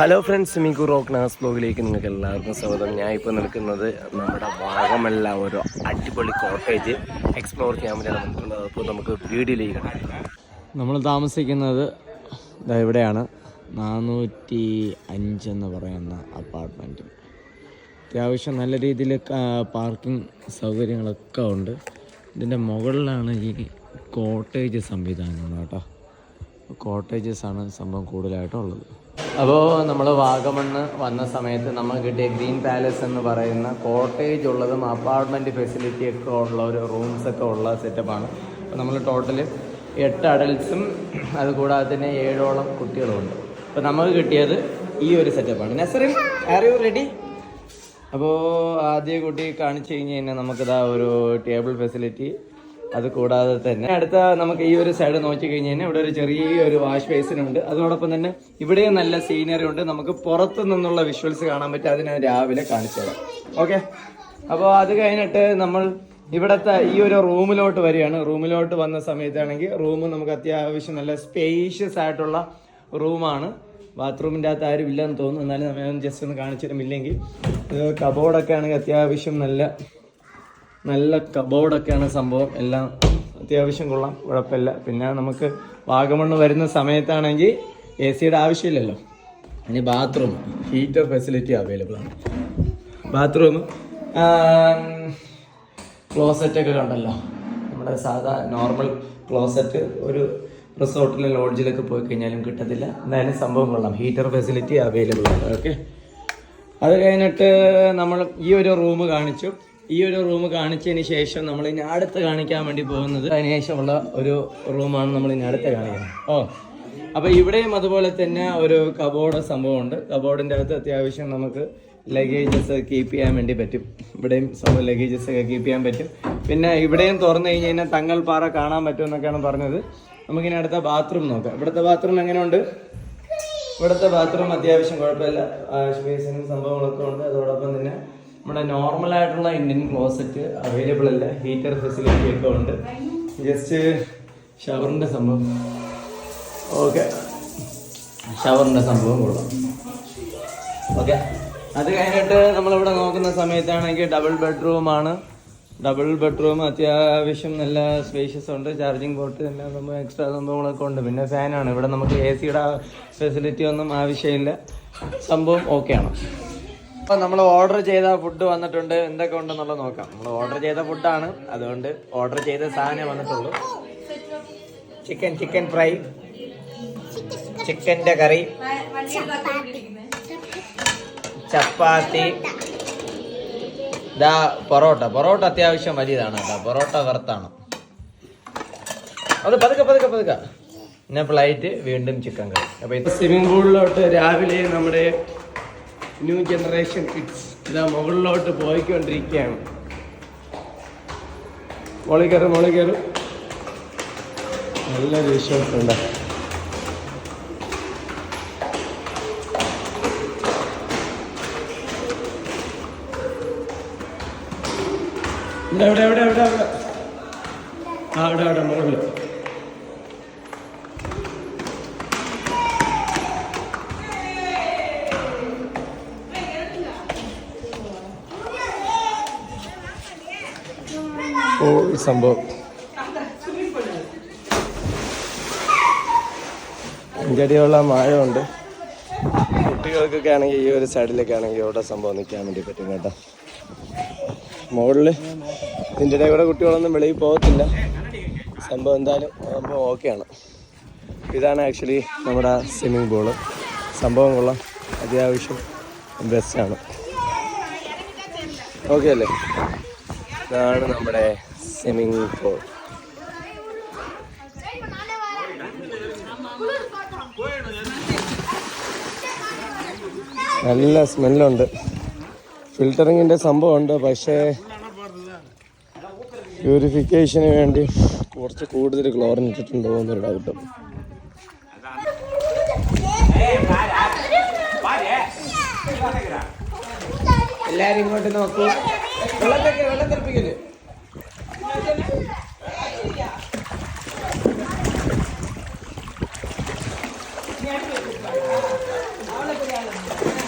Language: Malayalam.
ഹലോ ഫ്രണ്ട്സ് മിക്കു റോക്ക് നാസ് ബ്ലോഗിലേക്ക് നിങ്ങൾക്ക് എല്ലാവർക്കും സ്വാഗതം. ഞാൻ ഇപ്പോൾ നിൽക്കുന്നത് നമ്മുടെ വാഗമല്ല ഒരു അടിപൊളി കോട്ടേജ് എക്സ്പ്ലോർ ചെയ്യാൻ നിൽക്കുന്നത് അപ്പോൾ നമുക്ക് വീഡിയോയിലേക്ക് നമ്മൾ താമസിക്കുന്നത് ഇവിടെയാണ്. നാനൂറ്റി അഞ്ചെന്ന് പറയുന്ന അപ്പാർട്ട്മെന്റ് അത്യാവശ്യം നല്ല രീതിയിൽ പാർക്കിംഗ് സൗകര്യങ്ങളൊക്കെ ഉണ്ട്. ഇതിന്റെ മുകളിലാണ് ഈ കോട്ടേജ് സംവിധാനം കേട്ടോ. കോട്ടേജസ് ആണ് സംഭവം കൂടുതലായിട്ടുള്ളത്. അപ്പോൾ നമ്മൾ വാഗമണ്ണ് വന്ന സമയത്ത് നമ്മൾ കിട്ടിയ ഗ്രീൻ പാലസ് എന്ന് പറയുന്ന കോട്ടേജ് ഉള്ളതും അപ്പാർട്ട്മെന്റ് ഫെസിലിറ്റി ഒക്കെ ഉള്ള ഒരു റൂംസ് ഒക്കെ ഉള്ള സെറ്റപ്പാണ് അപ്പോൾ നമ്മൾ ടോട്ടൽ എട്ട് അഡൽസും അതുകൂടാതെ തന്നെ ഏഴോളം കുട്ടികളുമുണ്ട് അപ്പോൾ നമുക്ക് കിട്ടിയത് ഈ ഒരു സെറ്റപ്പാണ് നസറിൻ ആർ യു റെഡി അപ്പോൾ ആദ്യ കുട്ടി കാണിച്ചു കഴിഞ്ഞ് കഴിഞ്ഞാൽ നമുക്കിതാ ഒരു ടേബിൾ ഫെസിലിറ്റി അത് കൂടാതെ തന്നെ അടുത്ത നമുക്ക് ഈ ഒരു സൈഡ് നോക്കി കഴിഞ്ഞ് കഴിഞ്ഞാൽ ഇവിടെ ഒരു ചെറിയ ഒരു വാഷ് ബേസിനുണ്ട് അതോടൊപ്പം തന്നെ ഇവിടെയും നല്ല സീനറി ഉണ്ട്. നമുക്ക് പുറത്തു നിന്നുള്ള വിഷ്വൽസ് കാണാൻ പറ്റും. അതിനെ രാവിലെ കാണിച്ചു തരാം. ഓക്കെ അപ്പോൾ അത് കഴിഞ്ഞിട്ട് നമ്മൾ ഇവിടുത്തെ ഈ ഒരു റൂമിലോട്ട് വരികയാണ്. റൂമിലോട്ട് വന്ന സമയത്താണെങ്കിൽ റൂം നമുക്ക് അത്യാവശ്യം നല്ല സ്പേഷ്യസ് ആയിട്ടുള്ള റൂമാണ് ബാത്റൂമിന്റെ അകത്ത് ആരും ഇല്ലെന്ന് തോന്നുന്നു. എന്നാലും നമ്മൾ ജസ്റ്റ് ഒന്ന് കാണിച്ചു തരുമില്ലെങ്കിൽ കബോർഡൊക്കെ ആണെങ്കിൽ അത്യാവശ്യം നല്ല നല്ല കബോർഡൊക്കെയാണ് സംഭവം. എല്ലാം അത്യാവശ്യം കൊള്ളാം. കുഴപ്പമില്ല. പിന്നെ നമുക്ക് വാഗമണ്ണ് വരുന്ന സമയത്താണെങ്കിൽ എ സിയുടെ ആവശ്യമില്ലല്ലോ. ഇനി ബാത്റൂം ഹീറ്റർ ഫെസിലിറ്റി അവൈലബിൾ ആണ്. ബാത്റൂം ക്ലോസറ്റൊക്കെ കണ്ടല്ലോ. നമ്മുടെ സാധാ നോർമൽ ക്ലോസറ്റ് ഒരു റിസോർട്ടിലെ ലോഡ്ജിലൊക്കെ പോയി കഴിഞ്ഞാലും കിട്ടത്തില്ല. എന്തായാലും സംഭവം കൊള്ളാം. ഹീറ്റർ ഫെസിലിറ്റി അവൈലബിൾ ആണ്. ഓക്കെ അത് കഴിഞ്ഞിട്ട് നമ്മൾ ഈ ഒരു റൂം കാണിച്ചു. ഈ ഒരു റൂം കാണിച്ചതിന് ശേഷം നമ്മൾ ഇനി അടുത്ത് കാണിക്കാൻ വേണ്ടി പോകുന്നത് അതിന് ശേഷമുള്ള ഒരു റൂമാണ് നമ്മൾ ഇനി അടുത്ത് കാണിക്കുന്നത്. ഓ അപ്പോൾ ഇവിടെയും അതുപോലെ തന്നെ ഒരു കബോർഡ് സംഭവമുണ്ട്. കബോർഡിന്റെ അകത്ത് അത്യാവശ്യം നമുക്ക് ലഗേജസ് കീപ്പ് ചെയ്യാൻ വേണ്ടി പറ്റും. ഇവിടെയും ലഗേജസ് ഒക്കെ കീപ്പ് ചെയ്യാൻ പറ്റും. പിന്നെ ഇവിടെയും തുറന്നു കഴിഞ്ഞ് കഴിഞ്ഞാൽ തങ്ങൾ പാറ കാണാൻ പറ്റും എന്നൊക്കെയാണ് പറഞ്ഞത്. നമുക്കിനി അടുത്ത ബാത്റൂം നോക്കാം. ഇവിടുത്തെ ബാത്റൂം എങ്ങനെയുണ്ട്? ഇവിടുത്തെ ബാത്റൂം അത്യാവശ്യം കുഴപ്പമില്ല. വാഷ് സംഭവങ്ങളൊക്കെ ഉണ്ട്. അതോടൊപ്പം തന്നെ നമ്മുടെ നോർമൽ ആയിട്ടുള്ള ഇന്ത്യൻ ക്ലോസറ്റ് അവൈലബിൾ അല്ല. ഹീറ്റർ ഫെസിലിറ്റി ഒക്കെ ഉണ്ട്. ജസ്റ്റ് ഷവറിന്റെ സംഭവം. ഓക്കെ ഷവറിന്റെ സംഭവം കൊള്ളാം. ഓക്കെ അത് കഴിഞ്ഞിട്ട് നമ്മളിവിടെ നോക്കുന്ന സമയത്താണെങ്കിൽ ഡബിൾ ബെഡ്റൂമാണ് ഡബിൾ ബെഡ്റൂം അത്യാവശ്യം നല്ല സ്പേഷ്യസ് ഉണ്ട്. ചാർജിങ് പോർട്ട് എല്ലാ സംഭവം എക്സ്ട്രാ സംഭവങ്ങളൊക്കെ ഉണ്ട്. പിന്നെ ഫാനാണ് ഇവിടെ നമുക്ക് എ സിയുടെ ഫെസിലിറ്റി ഒന്നും ആവശ്യമില്ല. സംഭവം ഓക്കെയാണ് അപ്പോൾ നമ്മൾ ഓർഡർ ചെയ്ത ഫുഡ് വന്നിട്ടുണ്ട്. എന്തൊക്കെ ഉണ്ടെന്നുള്ളത് നോക്കാം. നമ്മൾ ഓർഡർ ചെയ്ത ഫുഡാണ് അതുകൊണ്ട് ഓർഡർ ചെയ്ത സാധനം വന്നിട്ടുള്ളൂ. ചിക്കൻ ചിക്കൻ ഫ്രൈ ചിക്കന്റെ കറി. ചപ്പാത്തി. ഇതാ പൊറോട്ട. പൊറോട്ട അത്യാവശ്യം വലിയതാണ് കേട്ടോ. പൊറോട്ട വറുത്താണ്. അത് പതുക്കെ പതുക്കെ പതുക്കെ. പിന്നെ ഫ്ലൈറ്റ് വീണ്ടും ചിക്കൻ കറി അപ്പൊ ഇത് സ്വിമ്മിംഗ് പൂളിലോട്ട് രാവിലെ നമ്മുടെ ന്യൂ ജനറേഷൻ കിഡ്സ്. ഇതാ മുകളിലോട്ട് പോയിക്കൊണ്ടിരിക്കുകയാണ്. മോളി കയറും നല്ല കയറും. നല്ലൊരു വിശ്വാസം ഉണ്ട് ഇവിടെ എവിടെ എവിടെ എവിടെ എവിടെ ആ അവിടെ അവിടെ മുകളിൽ. ഓ ഈ സംഭവം. അഞ്ചടിയുള്ള മഴയുണ്ട് കുട്ടികൾക്കൊക്കെ ആണെങ്കിൽ ഈ ഒരു സൈഡിലൊക്കെ ആണെങ്കിൽ ഇവിടെ സംഭവം നിൽക്കാൻ വേണ്ടി പറ്റും കേട്ടോ. മുകളിൽ ഇതിന്റെ ഇടയിൽ കൂടെ കുട്ടികളൊന്നും വെളിയിൽ പോകത്തില്ല. സംഭവം എന്തായാലും സംഭവം ഓക്കെയാണ് ഇതാണ് ആക്ച്വലി നമ്മുടെ സ്വിമ്മിംഗ് പൂൾ സംഭവം കൊള്ളാം. അത്യാവശ്യം ബെസ്റ്റാണ് ഓക്കെ അല്ലേ? ഇതാണ് നമ്മുടെ സ്വിമ്മിംഗ് പൂൾ നല്ല സ്മെല്ലുണ്ട്. ഫിൽറ്ററിങ്ങിന്റെ സംഭവമുണ്ട് പക്ഷേ പ്യൂരിഫിക്കേഷന് വേണ്ടി കുറച്ച് കൂടുതൽ ക്ലോറിൻ ഇട്ടിട്ടുണ്ടോ എന്നൊരു ഡൗട്ട് എല്ലാവരും ഇങ്ങോട്ട് നോക്കൂ. വെള്ളം തെറിപ്പിക്കൽ அவளை பெரிய ஆளு